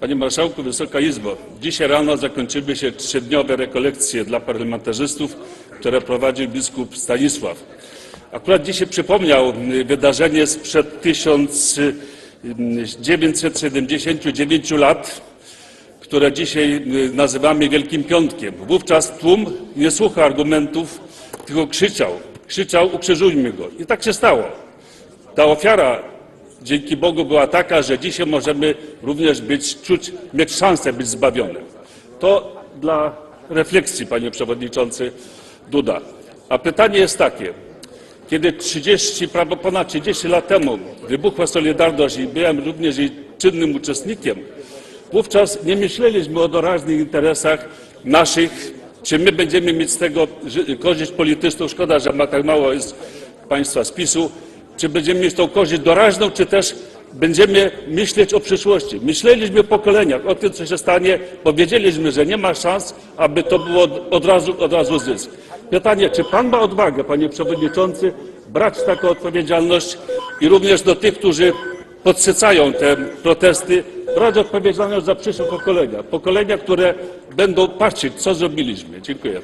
Panie Marszałku, Wysoka Izbo, dzisiaj rano zakończyły się trzydniowe rekolekcje dla parlamentarzystów, które prowadził biskup Stanisław. Akurat dzisiaj przypomniał y, wydarzenie sprzed 1979 lat, które dzisiaj y, nazywamy Wielkim Piątkiem. Wówczas tłum nie słuchał argumentów, tylko krzyczał, krzyczał ukrzyżujmy go. I tak się stało. Ta ofiara dzięki Bogu była taka, że dzisiaj możemy również być, czuć, mieć szansę być zbawionym. To dla refleksji, panie przewodniczący Duda. A pytanie jest takie. Kiedy 30, prawie ponad 30 lat temu wybuchła Solidarność i byłem również jej czynnym uczestnikiem, wówczas nie myśleliśmy o doraźnych interesach naszych, czy my będziemy mieć z tego korzyść polityczną. Szkoda, że ma tak mało jest państwa z PiSu. Czy będziemy mieć tą korzyść doraźną, czy też będziemy myśleć o przyszłości. Myśleliśmy o pokoleniach, o tym, co się stanie, bo wiedzieliśmy, że nie ma szans, aby to było od- razu, od razu zysk. Pytanie, czy pan ma odwagę, panie przewodniczący, brać taką odpowiedzialność i również do tych, którzy podsycają te protesty, brać odpowiedzialność za przyszłe pokolenia. Pokolenia, które będą patrzeć, co zrobiliśmy. Dziękuję.